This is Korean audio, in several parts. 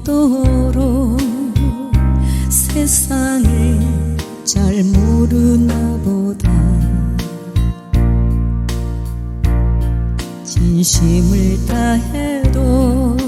없도록 세상을 잘 모르나 보다. 진심을 다해도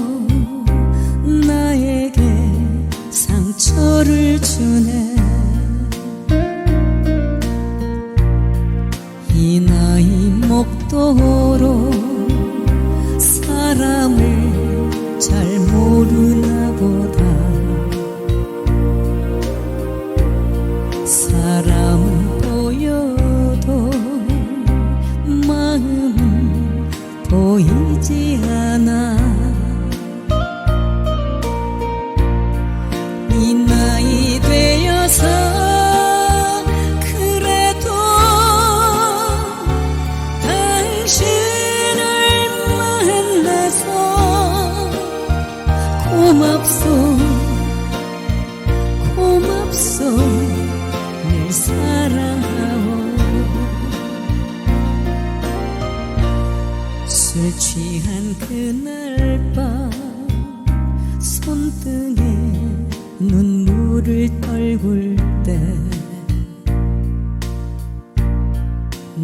보이지 않아. 이 나이 되어서 그래도 당신을 만나서 고맙소. 고맙소. 늘 사랑 술 취한 그날 밤 손등에 눈물을 떨굴 때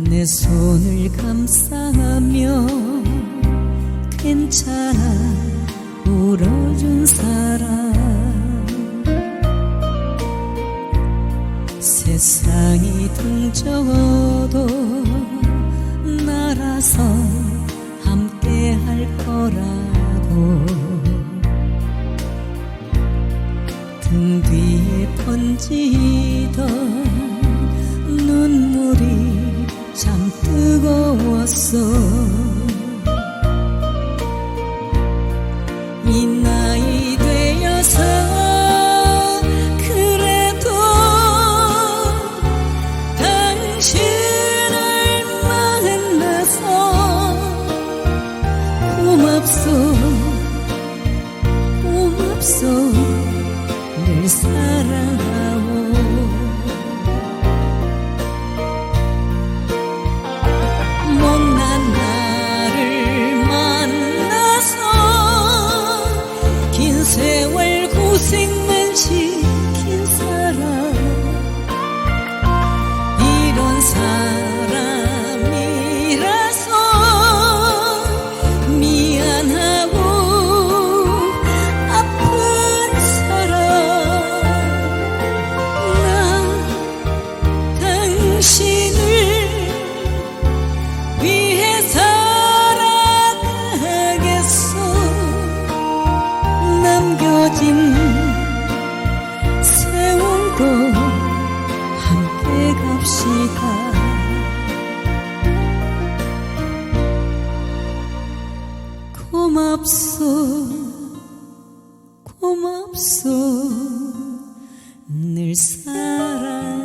내 손을 감싸며 괜찮아 울어준 사람. 세상이 등져도 날아서 거라고. 등 뒤에 번지던 눈물이 참 뜨거웠어 고맙소 늘 사랑하오. 못난 나를 만나서 긴 세월 고생만 시킨 고맙소 고맙소. 늘 사랑